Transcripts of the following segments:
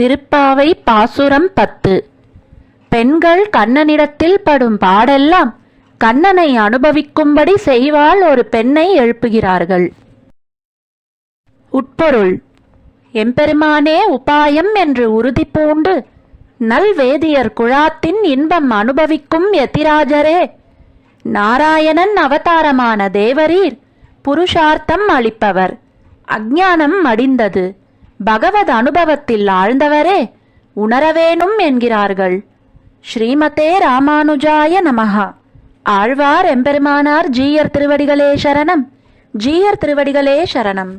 திருப்பாவை பாசுரம் பத்து. பெண்கள் கண்ணனிடத்தில் படும் பாடெல்லாம் கண்ணனை அனுபவிக்கும்படி செய்வாள் ஒரு பெண்ணை எழுப்புகிறார்கள். உட்பொருள். எம்பெருமானே உபாயம் என்று உறுதி பூண்டு நல்வேதியர் குழாத்தின் இன்பம் அனுபவிக்கும் எத்திராஜரே நாராயணன் அவதாரமான தேவரீர் புருஷார்த்தம் அளிப்பவர். அஞ்ஞானம் மடிந்தது. பகவத் அனுபவத்தில் ஆழ்ந்தவரே உணரவேணும் என்கிறார்கள். ஸ்ரீமதே ராமானுஜாய நமஹா. ஆழ்வார் எம்பெருமானார் ஜீயர் திருவடிகளே சரணம். ஜீயர் திருவடிகளே சரணம்.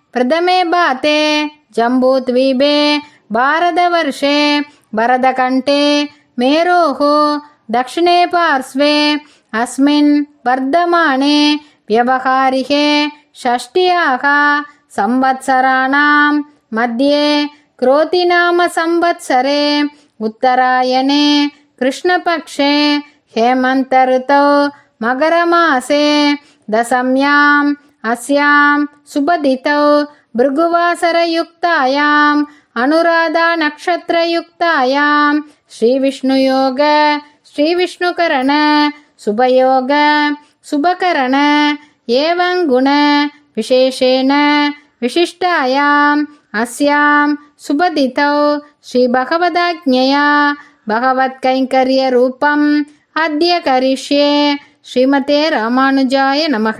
प्रथमे बाते जम्बूद्वीपे भारतवर्षे भरतकण्ठे मेरोः दक्षिणे पार्श्वे अस्मिन् वर्धमाने व्यवहारिके षष्ट्याः संवत्सराणां मध्ये क्रोतिनामसंवत्सरे उत्तरायणे कृष्णपक्षे हेमन्तऋतौ मकरमासे दशम्याम् अस्यां सुबदितौ भृगुवासरयुक्तायाम् अनुराधानक्षत्रयुक्तायां श्रीविष्णुयोग श्रीविष्णुकरण सुभयोग सुभकरण एवं गुण विशेषेण विशिष्टायाम् अस्यां सुबदितौ श्रीभगवदाज्ञया भगवत्कैङ्कर्यरूपम् अद्य करिष्ये श्रीमते रामानुजाय नमः